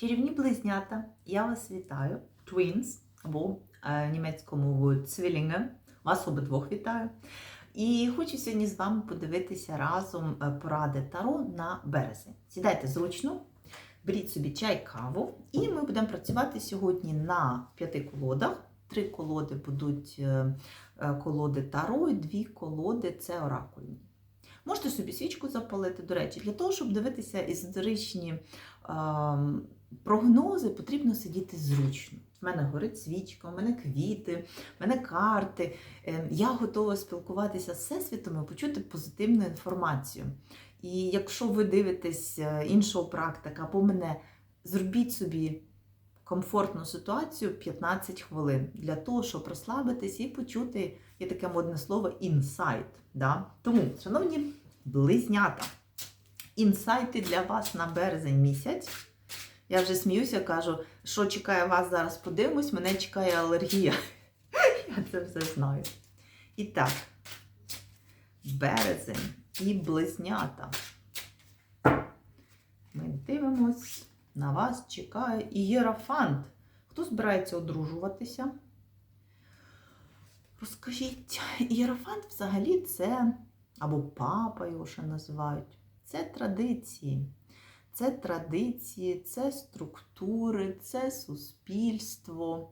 Чарівні близнята, я вас вітаю. Twins, або е, німецькою мовою Zwillinge. Вас обидвох вітаю. І хочу сьогодні з вами подивитися разом е, поради Таро на березень. Сідайте зручно, беріть собі чай, каву, і ми будемо працювати сьогодні на п'яти колодах. Три колоди будуть е, колоди Таро, і дві колоди це оракульні. Можете собі свічку запалити, до речі, для того, щоб дивитися езотеричні е, прогнози, потрібно сидіти зручно. У мене горить свічка, у мене квіти, у мене карти. Е, Я готова спілкуватися з всесвітом і почути позитивну інформацію. І якщо ви дивитесь е, іншого практика або мене, зробіть собі комфортну ситуацію 15 хвилин для того, щоб розслабитись і почути є таке модне слово інсайт. Да? Тому, шановні близнята, інсайти для вас на березень місяць. Я вже сміюся, кажу, що чекає вас зараз, подивимось, мене чекає алергія. Я це все знаю. І так, березень і близнята. Ми дивимось, на вас чекає ієрофант. Хто збирається одружуватися? Розкажіть, ієрофант взагалі це, або папа його ще називають, це традиції. Це традиції, це структури, це суспільство,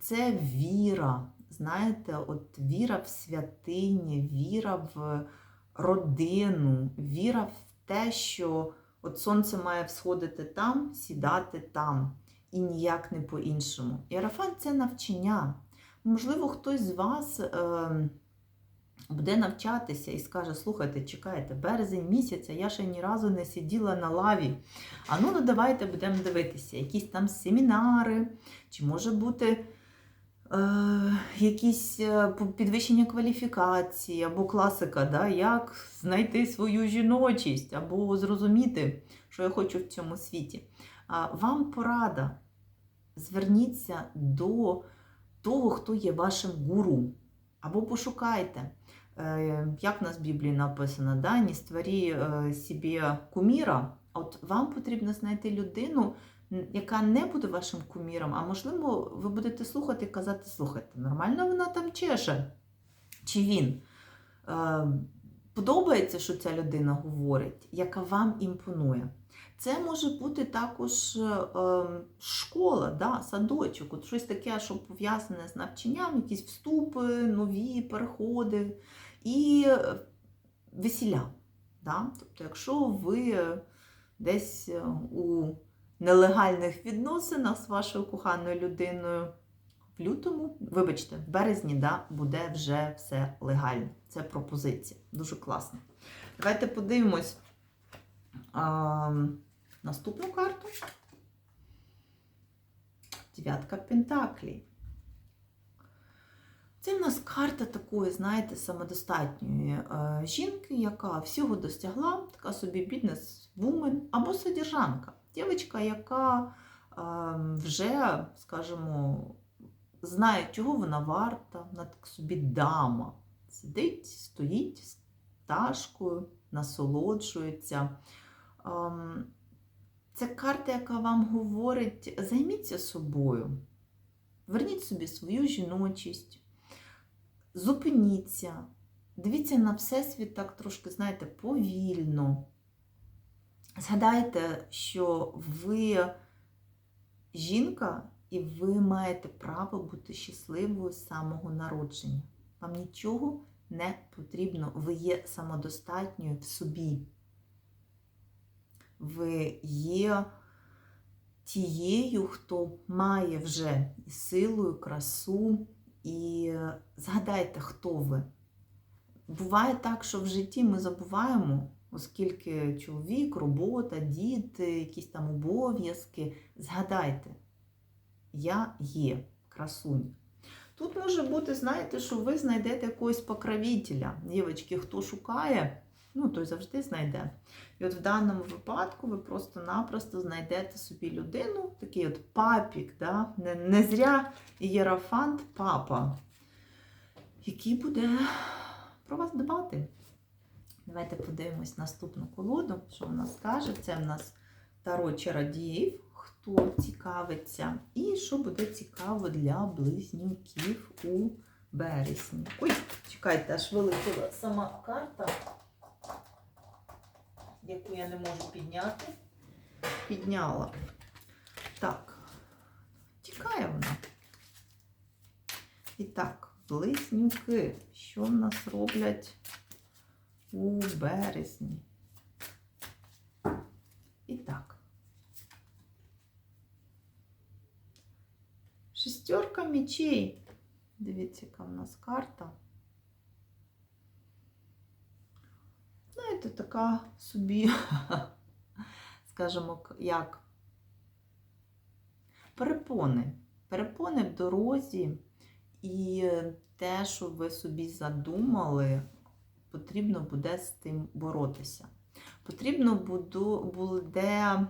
це віра. Знаєте, от віра в святині, віра в родину, віра в те, що от сонце має всходити там, сідати там. І ніяк не по-іншому. Іерафант – це навчання. Можливо, хтось з вас е, буде навчатися і скаже: слухайте, чекайте, березень місяця, я ще ні разу не сиділа на лаві. А ну, ну давайте будемо дивитися, якісь там семінари, чи може бути е, якісь е, підвищення кваліфікації, або класика, да, як знайти свою жіночість, або зрозуміти, що я хочу в цьому світі. Вам порада. Зверніться до того, хто є вашим гуру. Або пошукайте, як в нас в Біблії написано, да? не створі е, собі куміра. От вам потрібно знайти людину, яка не буде вашим куміром, а можливо, ви будете слухати і казати, слухайте, нормально вона там чеше. Чи він? Е, Подобається, що ця людина говорить, яка вам імпонує. Це може бути також е, школа, да, садочок, от щось таке, що пов'язане з навчанням, якісь вступи, нові переходи і весілля. Да? Тобто, якщо ви десь у нелегальних відносинах з вашою коханою людиною в лютому, вибачте, в березні да, буде вже все легально. Це пропозиція. Дуже класно. Давайте подивимось. А, Наступну карту. Дев'ятка Пентаклей. Це в нас карта такої, знаєте, самодостатньої е, жінки, яка всього досягла, така собі бізнес-вумен або содержанка. Дівчинка, яка е, вже, скажімо, знає, чого вона варта, вона так собі дама. Сидить, стоїть з ташкою, насолоджується. Це карта, яка вам говорить, займіться собою, верніть собі свою жіночість, зупиніться, дивіться на Всесвіт так трошки, знаєте, повільно. Згадайте, що ви жінка і ви маєте право бути щасливою з самого народження. Вам нічого не потрібно, ви є самодостатньою в собі ви є тією, хто має вже і силу, і красу, і згадайте, хто ви. Буває так, що в житті ми забуваємо, оскільки чоловік, робота, діти, якісь там обов'язки. Згадайте, я є красунь. Тут може бути, знаєте, що ви знайдете якогось покровителя. Дівчатки, хто шукає, ну, той завжди знайде. І от в даному випадку ви просто-напросто знайдете собі людину, такий от папік, да? не, не зря єрофант папа, який буде про вас дбати. Давайте подивимось наступну колоду, що вона скаже. Це в нас Таро чародіїв, хто цікавиться, і що буде цікаво для близнюків у березні. Ой, чекайте, аж вилетіла сама карта, яку я не можу підняти. Підняла. Так, тікає вона. І так, близнюки, що в нас роблять у березні? І так. Шестерка мечей. Дивіться, яка в нас карта. Знаєте, така собі, скажімо, як перепони. Перепони в дорозі, і те, що ви собі задумали, потрібно буде з тим боротися. Потрібно буде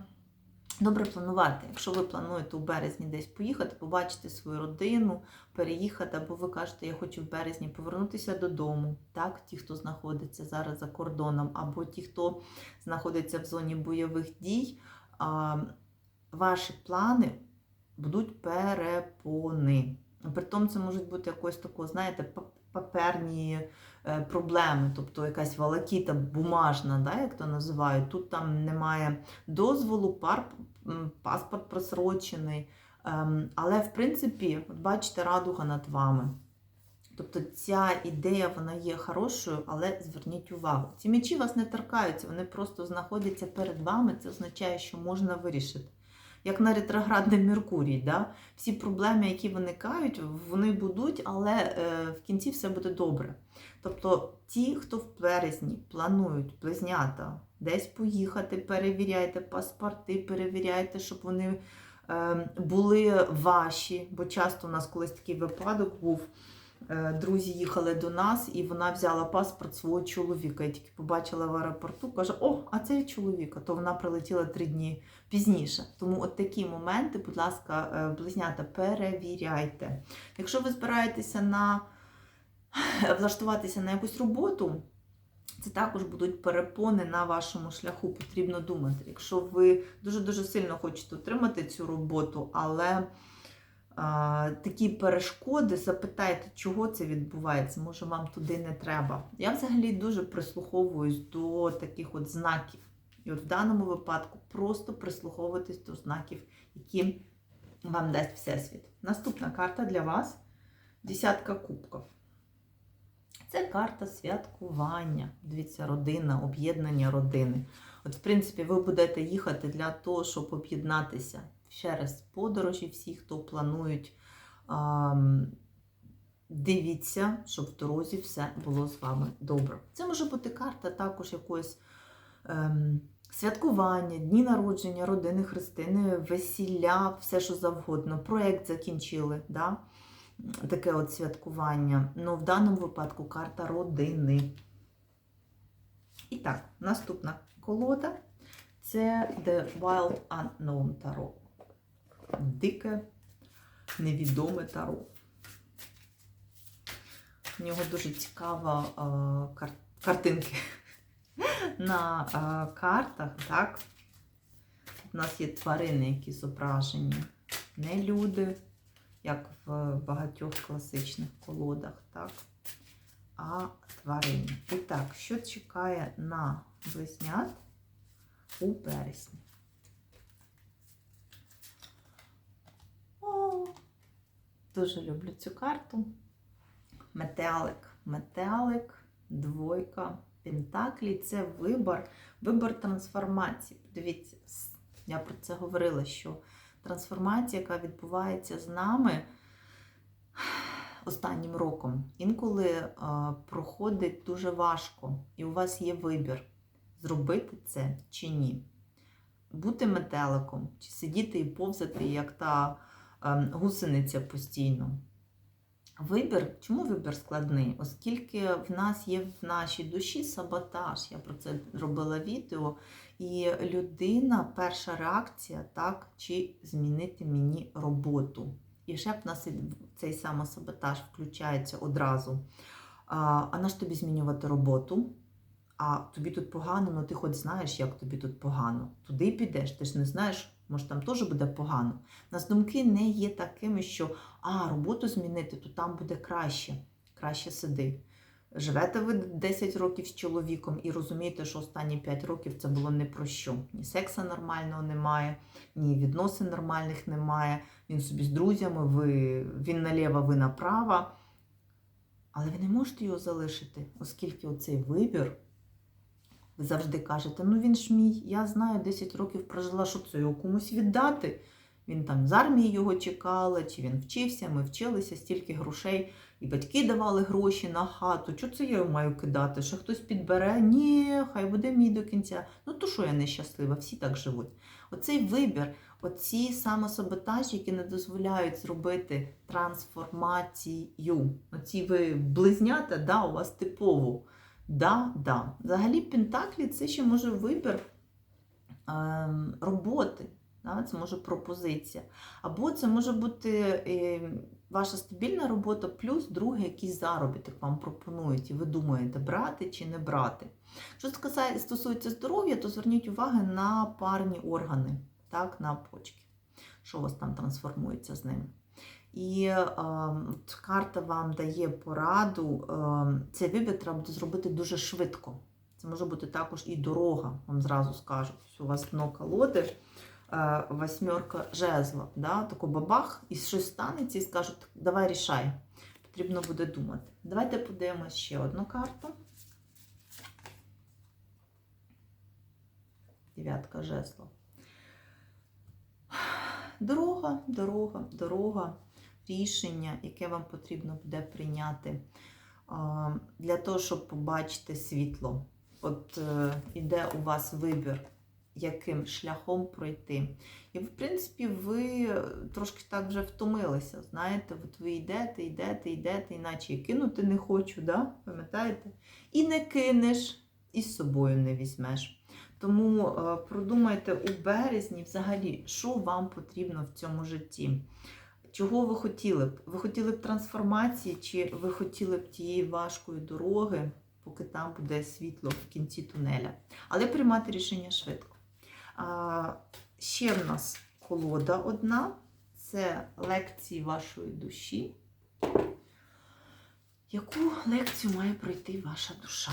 добре планувати. Якщо ви плануєте у березні десь поїхати, побачити свою родину, переїхати, або ви кажете, я хочу в березні повернутися додому, так, ті, хто знаходиться зараз за кордоном, або ті, хто знаходиться в зоні бойових дій, ваші плани будуть перепони. Притом це можуть бути якось такого, знаєте, паперні е, проблеми, тобто якась волокіта бумажна, да, як то називають. Тут там немає дозволу, пар, паспорт просрочений. Ем, Але, в принципі, бачите, радуга над вами. Тобто ця ідея вона є хорошою, але зверніть увагу. Ці мечі вас не торкаються, вони просто знаходяться перед вами. Це означає, що можна вирішити. Як на ретроградний Меркурій, да? всі проблеми, які виникають, вони будуть, але е, в кінці все буде добре. Тобто, ті, хто в березні планують близнята десь поїхати, перевіряйте паспорти, перевіряйте, щоб вони е, були ваші. Бо часто у нас колись такий випадок був. Е, Друзі їхали до нас, і вона взяла паспорт свого чоловіка. Я тільки побачила в аеропорту, каже: О, а це від чоловіка. То вона прилетіла три дні пізніше. Тому от такі моменти, будь ласка, е, близнята, перевіряйте. Якщо ви збираєтеся на влаштуватися на якусь роботу, це також будуть перепони на вашому шляху. Потрібно думати. Якщо ви дуже-дуже сильно хочете отримати цю роботу, але такі перешкоди, запитайте, чого це відбувається, може вам туди не треба. Я взагалі дуже прислуховуюсь до таких от знаків. І от в даному випадку просто прислуховуйтесь до знаків, які вам дасть Всесвіт. Наступна карта для вас десятка кубків. Це карта святкування. Дивіться, родина, об'єднання родини. От, в принципі, ви будете їхати для того, щоб об'єднатися. Ще раз, подорожі, всі, хто планують, дивіться, щоб в дорозі все було з вами добре. Це може бути карта також якоїсь ем, святкування, дні народження, родини, хрестини, весілля, все, що завгодно. Проєкт закінчили. Да? таке от святкування. Ну, в даному випадку карта родини. І так, наступна колода це The Wild Unknown Tarot. Дике, невідоме таро. У нього дуже цікава а, кар- картинки на а, картах, так? У нас є тварини, які зображені, не люди, як в багатьох класичних колодах, так? А тварини. І так, що чекає на близнят у березні? О, дуже люблю цю карту. Метелик. Метелик, двойка, пентаклі це вибор, вибор трансформації. Дивіться, я про це говорила, що трансформація, яка відбувається з нами останнім роком, інколи е, проходить дуже важко, і у вас є вибір, зробити це чи ні. Бути метеликом, чи сидіти і повзати, як та гусениця постійно. Вибір, чому вибір складний? Оскільки в нас є в нашій душі саботаж, я про це робила відео, і людина, перша реакція, так, чи змінити мені роботу. І ще в нас цей самосаботаж включається одразу. А, а на що тобі змінювати роботу? а тобі тут погано, ну ти хоч знаєш, як тобі тут погано. Туди підеш, ти ж не знаєш, може там теж буде погано. У нас думки не є такими, що а, роботу змінити, то там буде краще. Краще сиди. Живете ви 10 років з чоловіком і розумієте, що останні 5 років це було не про що. Ні секса нормального немає, ні відносин нормальних немає. Він собі з друзями, ви, він наліво, ви направо. Але ви не можете його залишити, оскільки оцей вибір, ви завжди кажете, ну він ж мій, я знаю, 10 років прожила, що це його комусь віддати. Він там з армії його чекали, чи він вчився, ми вчилися, стільки грошей, і батьки давали гроші на хату. Чого це я маю кидати? Що хтось підбере? Ні, хай буде мій до кінця. Ну то що я нещаслива, всі так живуть. Оцей вибір, оці самосаботажі, які не дозволяють зробити трансформацію. Оці ви близнята, да, у вас типово. Да, да. Взагалі, Пентаклі це ще може вибір ем, роботи. Да? Це може пропозиція. Або це може бути е, ваша стабільна робота, плюс другий якийсь заробіток вам пропонують, і ви думаєте, брати чи не брати. Що стосується здоров'я, то зверніть увагу на парні органи, так, на почки, що у вас там трансформується з ними. І е, карта вам дає пораду, е, цей вибір треба буде зробити дуже швидко. Це може бути також і дорога, вам зразу скажуть. У вас дно колоди, е, восьмерка жезла, да? тако бабах, і щось станеться і скажуть, давай рішай. Потрібно буде думати. Давайте подивимося ще одну карту. Дев'ятка жезлов. Дорога, дорога, дорога, рішення, яке вам потрібно буде прийняти для того, щоб побачити світло. От е, іде у вас вибір, яким шляхом пройти. І, в принципі, ви трошки так вже втомилися. Знаєте, от ви йдете, йдете, йдете, іначе і кинути не хочу, да? пам'ятаєте? І не кинеш, і з собою не візьмеш. Тому е, продумайте у березні взагалі, що вам потрібно в цьому житті. Чого ви хотіли б? Ви хотіли б трансформації, чи ви хотіли б тієї важкої дороги, поки там буде світло в кінці тунеля. Але приймати рішення швидко. А, ще в нас колода одна це лекції вашої душі. Яку лекцію має пройти ваша душа?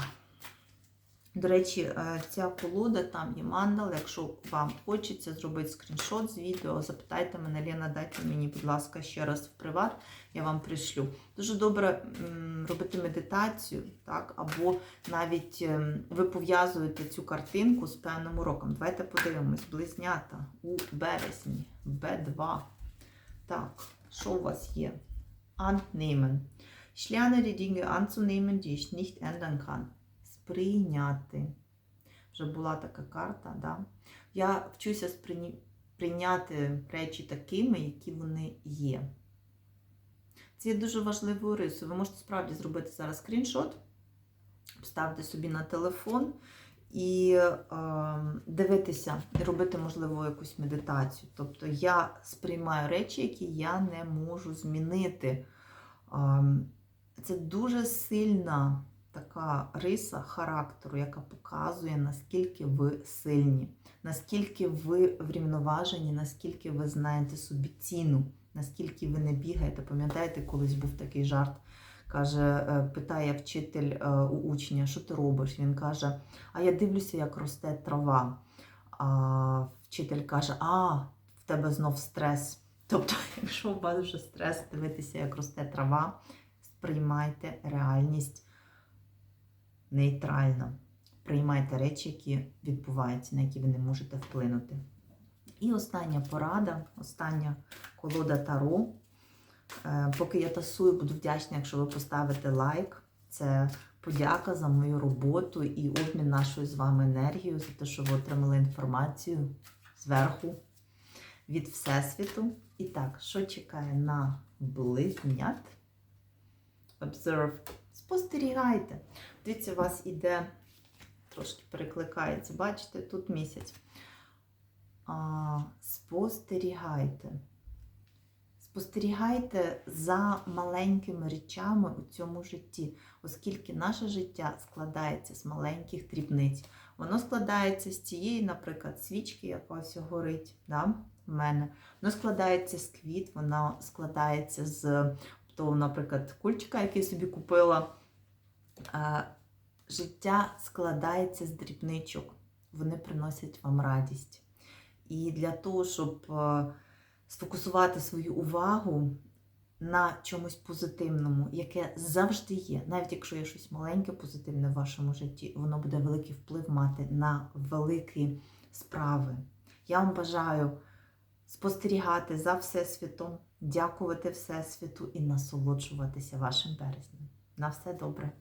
До речі, е, ця колода, там є мандал. Якщо вам хочеться зробити скріншот з відео, запитайте мене, Лена, дайте мені, будь ласка, ще раз в приват, я вам пришлю. Дуже добре робити медитацію, так, або навіть ем, ви пов'язуєте цю картинку з певним уроком. Давайте подивимось, близнята у березні, Б2. Так, що у вас є? Annehmen. Ich lerne die Dinge anzunehmen, die ich nicht ändern kann сприйняти. Вже була така карта, да? Я вчуся сприйні... прийняти речі такими, які вони є. Це є дуже важливою рисою. Ви можете справді зробити зараз скріншот, вставити собі на телефон і е, дивитися, і робити, можливо, якусь медитацію. Тобто я сприймаю речі, які я не можу змінити. Е, це дуже сильна така риса характеру, яка показує, наскільки ви сильні, наскільки ви врівноважені, наскільки ви знаєте собі ціну, наскільки ви не бігаєте. Пам'ятаєте, колись був такий жарт. Каже, е, питає вчитель е, у учня, що ти робиш? Він каже: А я дивлюся, як росте трава. А вчитель каже: А, в тебе знов стрес. Тобто, якщо у вас вже стрес, дивитися, як росте трава, сприймайте реальність нейтрально. Приймайте речі, які відбуваються, на які ви не можете вплинути. І остання порада, остання колода Таро. Е, Поки я тасую, буду вдячна, якщо ви поставите лайк. Це подяка за мою роботу і обмін нашою з вами енергією, за те, що ви отримали інформацію зверху від Всесвіту. І так, що чекає на близнят? Observe. Спостерігайте. Дивіться, у вас іде, трошки перекликається, бачите, тут місяць. А, Спостерігайте. Спостерігайте за маленькими речами у цьому житті, оскільки наше життя складається з маленьких дрібниць. Воно складається з цієї, наприклад, свічки, яка ось горить да, в мене. Воно складається з квіт, воно складається з того, наприклад, кульчика, який собі купила. Життя складається з дрібничок. Вони приносять вам радість. І для того, щоб е, сфокусувати свою увагу на чомусь позитивному, яке завжди є, навіть якщо є щось маленьке позитивне в вашому житті, воно буде великий вплив мати на великі справи. Я вам бажаю спостерігати за Всесвітом, дякувати Всесвіту і насолоджуватися вашим березнем. На все добре!